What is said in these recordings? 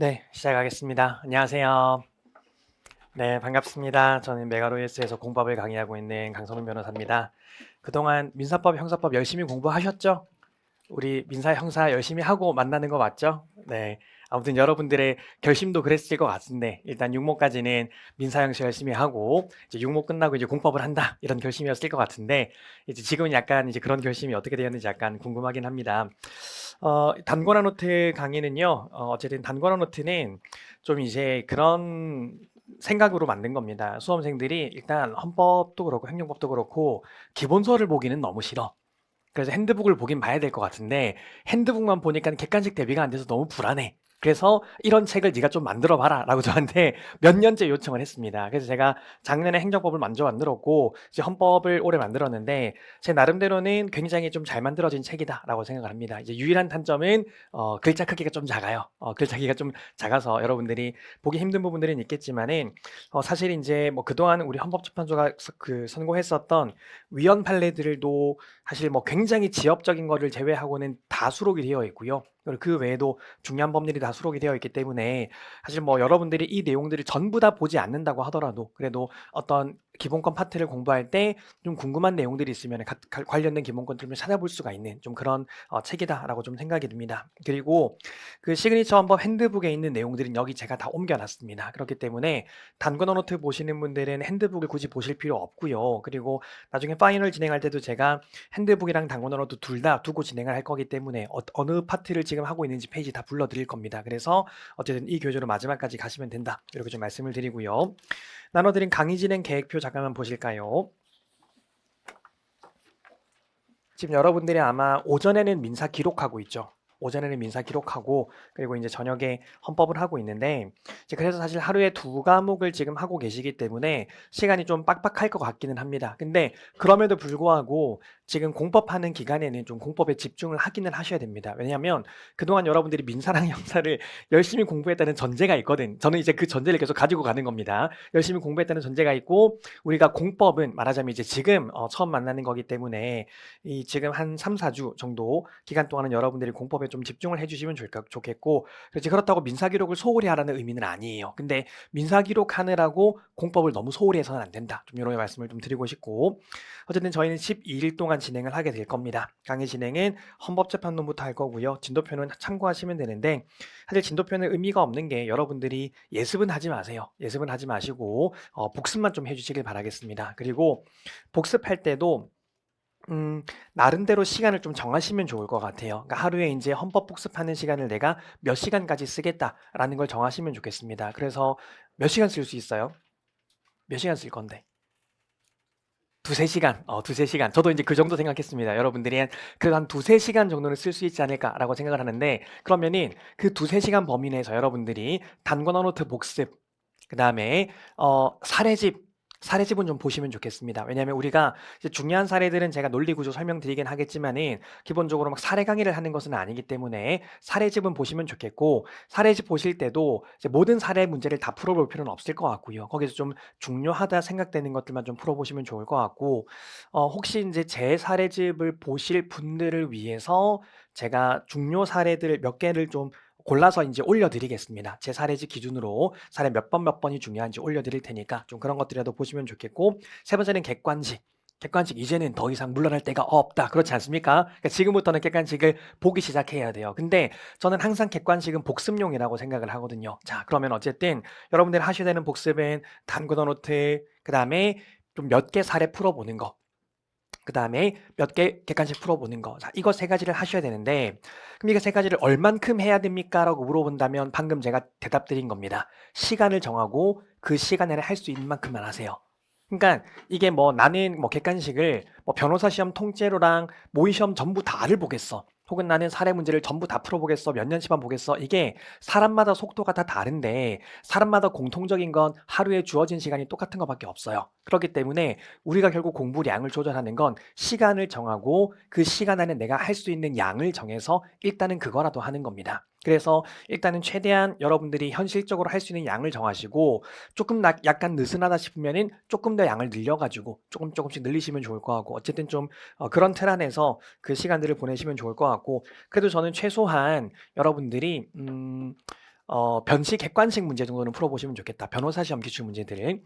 네, 시작하겠습니다. 안녕하세요. 네, 반갑습니다. 저는 메가로이스에서 공법을 강의하고 있는 강선훈 변호사입니다. 그동안 민사법, 형사법 열심히 공부하셨죠? 우리 민사, 형사 열심히 하고 만나는 거 맞죠? 네. 아무튼 여러분들의 결심도 그랬을 것 같은데 일단 육모까지는 민사, 형사 열심히 하고 이제 육모 끝나고 이제 공법을 한다 이런 결심이었을 것 같은데 이제 지금은 약간 이제 그런 결심이 어떻게 되었는지 약간 궁금하긴 합니다. 어, 단권화 노트 강의는요. 어, 어쨌든 단권화 노트는 좀 이제 그런 생각으로 만든 겁니다. 수험생들이 일단 헌법도 그렇고 행정법도 그렇고 기본서를 보기는 너무 싫어. 그래서 핸드북을 보긴 봐야 될 것 같은데 핸드북만 보니까 객관식 대비가 안 돼서 너무 불안해. 그래서 "이런 책을 네가 좀 만들어 봐라."라고 저한테 몇 년째 요청을 했습니다. 그래서 제가 작년에 행정법을 먼저 만들었고 이제 헌법을 올해 만들었는데 제 나름대로는 '굉장히 좀 잘 만들어진 책이다.'라고 생각을 합니다. 이제 유일한 단점은 어 글자 크기가 좀 작아요. 어 글자 크기가 좀 작아서 여러분들이 보기 힘든 부분들은 있겠지만은 어 사실 인제 뭐 그동안 우리 헌법재판소가 서그 선고했었던 위헌 판례들도 사실 뭐 굉장히 지엽적인 거를 제외하고는 다 수록이 되어 있고요. 그 외에도 중요한 법률이 다 수록이 되어 있기 때문에 사실 뭐 여러분들이 이 내용들을 전부 다 보지 않는다고 하더라도 그래도 어떤 기본권 파트를 공부할 때 좀 궁금한 내용들이 있으면 가, 가, 관련된 기본권들을 찾아볼 수가 있는 좀 그런 어, 책이다라고 좀 생각이 듭니다. 그리고 그 시그니처 헌법 핸드북에 있는 내용들은 여기 제가 다 옮겨놨습니다. 그렇기 때문에 단권어 노트 보시는 분들은 핸드북을 굳이 보실 필요 없고요. 그리고 나중에 파이널 진행할 때도 제가 핸드북이랑 단권어 노트 둘 다 두고 진행을 할 거기 때문에 어, 어느 파트를 지금 하고 있는지 페이지 다 불러드릴 겁니다. 그래서 어쨌든 이 교재로 마지막까지 가시면 된다. 이렇게 좀 말씀을 드리고요. 나눠드린 강의 진행 계획표 잠깐만 보실까요? 지금 여러분들이 아마 오전에는 민사 기록하고 있죠. 오전에는 민사 기록하고 그리고 이제 저녁에 헌법을 하고 있는데 이제 그래서 사실 하루에 두 과목을 지금 하고 계시기 때문에 시간이 좀 빡빡할 것 같기는 합니다. 근데 그럼에도 불구하고 지금 공법하는 기간에는 좀 공법에 집중을 하기는 하셔야 됩니다. 왜냐하면 그동안 여러분들이 민사랑 형사를 열심히 공부했다는 전제가 있거든. 저는 이제 그 전제를 계속 가지고 가는 겁니다. 열심히 공부했다는 전제가 있고 우리가 공법은 말하자면 이제 지금 어, 처음 만나는 거기 때문에 이 지금 한 3, 4주 정도 기간 동안은 여러분들이 공법에 좀 집중을 해주시면 좋겠고 그렇지 그렇다고 민사 기록을 소홀히 하라는 의미는 아니에요. 근데 민사 기록 하느라고 공법을 너무 소홀히 해서는 안 된다. 좀 이런 말씀을 좀 드리고 싶고 어쨌든 저희는 12일 동안 진행을 하게 될 겁니다. 강의 진행은 헌법재판론부터 할 거고요. 진도표는 참고하시면 되는데 사실 진도표는 의미가 없는 게 여러분들이 예습은 하지 마세요. 예습은 하지 마시고 어, 복습만 좀 해주시길 바라겠습니다. 그리고 복습할 때도 음, 나름대로 시간을 좀 정하시면 좋을 것 같아요. 그러니까 하루에 이제 헌법 복습하는 시간을 내가 몇 시간까지 쓰겠다라는 걸 정하시면 좋겠습니다. 그래서 몇 시간 쓸 수 있어요? 몇 시간 쓸 건데? 두세 시간, 어, 두세 시간. 저도 이제 그 정도 생각했습니다. 여러분들이 한, 그래도 한 두세 시간 정도는 쓸 수 있지 않을까라고 생각을 하는데, 그러면은 그 두세 시간 범위 내에서 여러분들이 단권어 노트 복습, 그 다음에, 어, 사례집, 사례 집은 좀 보시면 좋겠습니다. 왜냐하면 우리가 이제 중요한 사례들은 제가 논리 구조 설명드리긴 하겠지만은 기본적으로 막 사례 강의를 하는 것은 아니기 때문에 사례 집은 보시면 좋겠고 사례 집 보실 때도 모든 사례 문제를 다 풀어볼 필요는 없을 것 같고요. 거기서 좀 중요하다 생각되는 것들만 좀 풀어보시면 좋을 것 같고 어, 혹시 이제 제 사례 집을 보실 분들을 위해서 제가 중요 사례들 몇 개를 좀 골라서 이제 올려드리겠습니다. 제 사례지 기준으로 사례 몇 번 몇 번이 중요한지 올려드릴 테니까 좀 그런 것들이라도 보시면 좋겠고 세 번째는 객관식. 객관식 이제는 더 이상 물러날 데가 없다. 그렇지 않습니까? 그러니까 지금부터는 객관식을 보기 시작해야 돼요. 근데 저는 항상 객관식은 복습용이라고 생각을 하거든요. 자, 그러면 어쨌든 여러분들 하셔야 되는 복습은 단구어 노트, 그 다음에 좀 몇 개 사례 풀어보는 거. 그 다음에 몇 개 객관식 풀어보는 거. 자, 이거 세 가지를 하셔야 되는데, 그럼 이거 세 가지를 얼만큼 해야 됩니까? 라고 물어본다면 방금 제가 대답 드린 겁니다. 시간을 정하고 그 시간 내에 할 수 있는 만큼만 하세요. 그러니까 이게 뭐 나는 뭐 객관식을 뭐 변호사 시험 통째로랑 모의 시험 전부 다를 보겠어. 혹은 나는 사례 문제를 전부 다 풀어보겠어. 몇 년씩만 보겠어. 이게 사람마다 속도가 다 다른데 사람마다 공통적인 건 하루에 주어진 시간이 똑같은 것밖에 없어요. 그렇기 때문에 우리가 결국 공부량을 조절하는 건 시간을 정하고 그 시간 안에 내가 할 수 있는 양을 정해서 일단은 그거라도 하는 겁니다. 그래서 일단은 최대한 여러분들이 현실적으로 할 수 있는 양을 정하시고 조금 나, 약간 느슨하다 싶으면은 조금 더 양을 늘려가지고 조금 조금씩 늘리시면 좋을 것 같고 어쨌든 좀 어, 그런 틀 안에서 그 시간들을 보내시면 좋을 것 같고 그래도 저는 최소한 여러분들이 음, 어, 변시 객관식 문제 정도는 풀어보시면 좋겠다. 변호사 시험 기출 문제들을.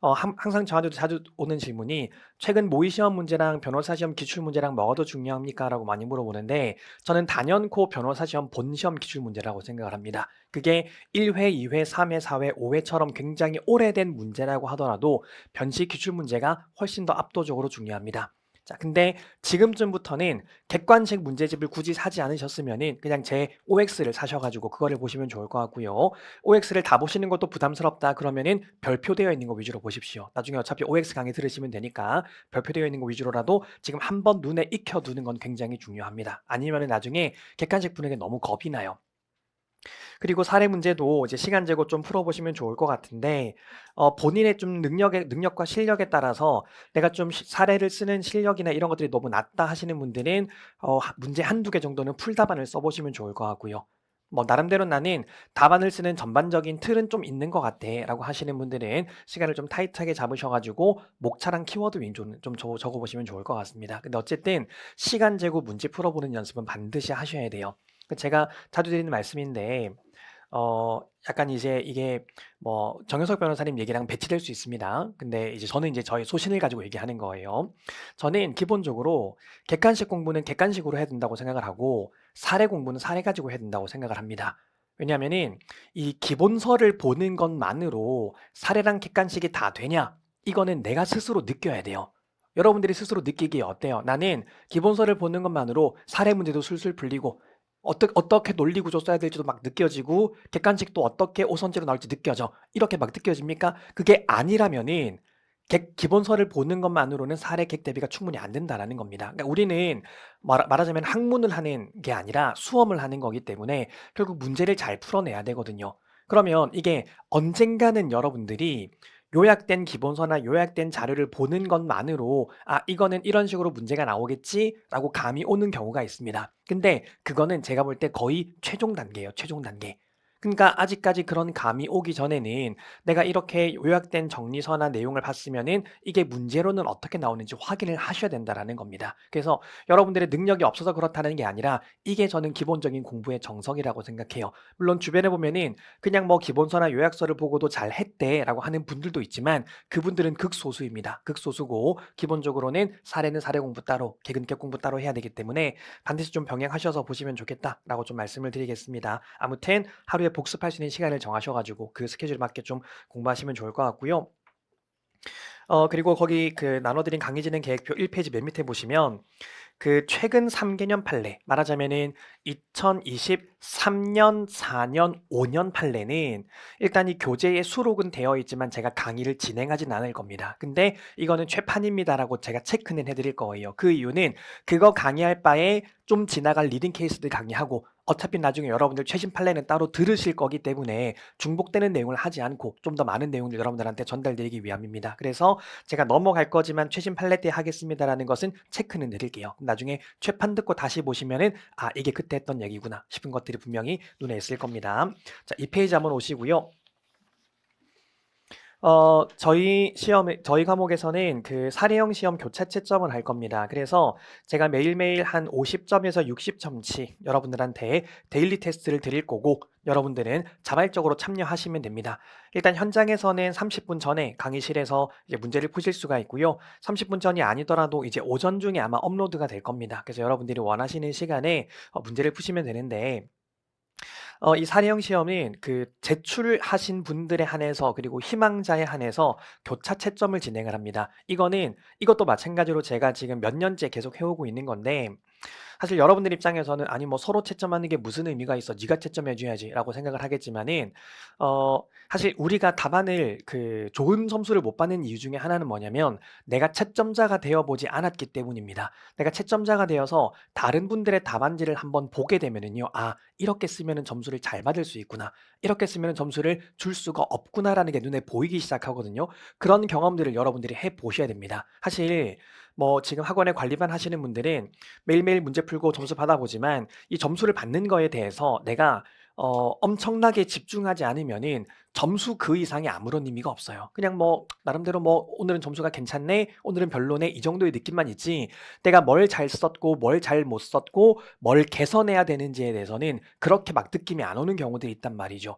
어, 함- 항상 저한테도 자주 오는 질문이 최근 모의 시험 문제랑 변호사 시험 기출 문제랑 뭐가 더 중요합니까? 라고 많이 물어보는데 저는 단연코 변호사 시험 본 시험 기출 문제라고 생각을 합니다. 그게 1회, 2회, 3회, 4회, 5회처럼 굉장히 오래된 문제라고 하더라도 변시 기출 문제가 훨씬 더 압도적으로 중요합니다. 자, 근데 지금쯤부터는 객관식 문제집을 굳이 사지 않으셨으면은 그냥 제 OX를 사셔가지고 그거를 보시면 좋을 것 같고요. OX를 다 보시는 것도 부담스럽다 그러면은 별표되어 있는 거 위주로 보십시오. 나중에 어차피 OX 강의 들으시면 되니까 별표되어 있는 거 위주로라도 지금 한번 눈에 익혀두는 건 굉장히 중요합니다. 아니면은 나중에 객관식 푸는 게 너무 겁이 나요. 그리고 사례 문제도 이제 시간 재고 좀 풀어보시면 좋을 것 같은데 어, 본인의 좀 능력의 능력과 실력에 따라서 내가 좀 시- 사례를 쓰는 실력이나 이런 것들이 너무 낮다 하시는 분들은 어, 하- 문제 한두 개 정도는 풀 답안을 써보시면 좋을 것 같고요. 뭐 나름대로 나는 답안을 쓰는 전반적인 틀은 좀 있는 것 같아 라고 하시는 분들은 시간을 좀 타이트하게 잡으셔가지고 목차랑 키워드 위주로 좀 적- 적어보시면 좋을 것 같습니다. 근데 어쨌든 시간 재고 문제 풀어보는 연습은 반드시 하셔야 돼요. 그 제가 자주 드리는 말씀인데 어 약간 이제 이게 뭐 정현석 변호사님 얘기랑 배치될 수 있습니다. 근데 이제 저는 이제 저의 소신을 가지고 얘기하는 거예요. 저는 기본적으로 객관식 공부는 객관식으로 해야 된다고 생각을 하고 사례 공부는 사례 가지고 해야 된다고 생각을 합니다. 왜냐하면은 이 기본서를 보는 것만으로 사례랑 객관식이 다 되냐? 이거는 내가 스스로 느껴야 돼요. 여러분들이 스스로 느끼기에 어때요? 나는 기본서를 보는 것만으로 사례 문제도 술술 풀리고 어떻게 어떻게 논리 구조 써야 될지도 막 느껴지고 객관식도 어떻게 오선지로 나올지 느껴져. 이렇게 막 느껴집니까? 그게 아니라면은 객, 기본서를 보는 것만으로는 사례 객 대비가 충분히 안 된다라는 겁니다. 그러니까 우리는 말, 말하자면 학문을 하는 게 아니라 수험을 하는 거기 때문에 결국 문제를 잘 풀어내야 되거든요. 그러면 이게 언젠가는 여러분들이 요약된 기본서나 요약된 자료를 보는 것만으로 아 이거는 이런 식으로 문제가 나오겠지라고 감이 오는 경우가 있습니다. 근데 그거는 제가 볼 때 거의 최종 단계예요. 최종 단계. 그러니까 아직까지 그런 감이 오기 전에는 내가 이렇게 요약된 정리서나 내용을 봤으면은 이게 문제로는 어떻게 나오는지 확인을 하셔야 된다라는 겁니다. 그래서 여러분들의 능력이 없어서 그렇다는 게 아니라 이게 저는 기본적인 공부의 정석이라고 생각해요. 물론 주변에 보면은 그냥 뭐 기본서나 요약서를 보고도 잘 했대라고 하는 분들도 있지만 그분들은 극소수입니다. 극소수고 기본적으로는 사례는 사례 공부 따로, 개근격 공부 따로 해야 되기 때문에 반드시 좀 병행하셔서 보시면 좋겠다라고 좀 말씀을 드리겠습니다. 아무튼 하루에 복습할 수 있는 시간을 정하셔가지고 그 스케줄 맞게 좀 공부하시면 좋을 것 같고요. 어, 그리고 거기 그 나눠드린 강의 진행 계획표 1페이지 맨 밑에 보시면 그 최근 3개년 판례 말하자면은 2023년, 4년, 5년 판례는 일단 이 교재에 수록은 되어 있지만 제가 강의를 진행하진 않을 겁니다. 근데 이거는 최판입니다라고 제가 체크는 해드릴 거예요. 그 이유는 그거 강의할 바에 좀 지나갈 리딩 케이스들 강의하고 어차피 나중에 여러분들 최신 판례는 따로 들으실 거기 때문에 중복되는 내용을 하지 않고 좀 더 많은 내용을 여러분들한테 전달드리기 위함입니다. 그래서 제가 넘어갈 거지만 최신 판례 때 하겠습니다라는 것은 체크는 내릴게요. 나중에 최판 듣고 다시 보시면은 아 이게 그때 했던 얘기구나 싶은 것들이 분명히 눈에 있을 겁니다. 자, 이 페이지 한번 오시고요. 어, 저희 시험에, 저희 과목에서는 그 사례형 시험 교차 채점을 할 겁니다. 그래서 제가 매일매일 한 50점에서 60점치 여러분들한테 데일리 테스트를 드릴 거고, 여러분들은 자발적으로 참여하시면 됩니다. 일단 현장에서는 30분 전에 강의실에서 이제 문제를 푸실 수가 있고요. 30분 전이 아니더라도 이제 오전 중에 아마 업로드가 될 겁니다. 그래서 여러분들이 원하시는 시간에 어, 문제를 푸시면 되는데, 어, 이 사례형 시험은 그 제출하신 분들에 한해서 그리고 희망자에 한해서 교차 채점을 진행을 합니다. 이거는 이것도 마찬가지로 제가 지금 몇 년째 계속 해 오고 있는 건데 사실 여러분들 입장에서는 아니 뭐 서로 채점하는 게 무슨 의미가 있어? 네가 채점해 줘야지라고 생각을 하겠지만은 어 사실 우리가 답안을 그 좋은 점수를 못 받는 이유 중에 하나는 뭐냐면 내가 채점자가 되어 보지 않았기 때문입니다. 내가 채점자가 되어서 다른 분들의 답안지를 한번 보게 되면은요. 아, 이렇게 쓰면은 점수를 잘 받을 수 있구나. 이렇게 쓰면은 점수를 줄 수가 없구나라는 게 눈에 보이기 시작하거든요. 그런 경험들을 여러분들이 해 보셔야 됩니다. 사실 뭐 지금 학원에 관리반 하시는 분들은 매일매일 문제 풀고 점수 받아보지만 이 점수를 받는 거에 대해서 내가 어, 엄청나게 집중하지 않으면은 점수 그 이상이 아무런 의미가 없어요. 그냥 뭐 나름대로 뭐 오늘은 점수가 괜찮네, 오늘은 별로네 이 정도의 느낌만 있지. 내가 뭘 잘 썼고 뭘 잘 못 썼고 뭘 개선해야 되는지에 대해서는 그렇게 막 느낌이 안 오는 경우들이 있단 말이죠.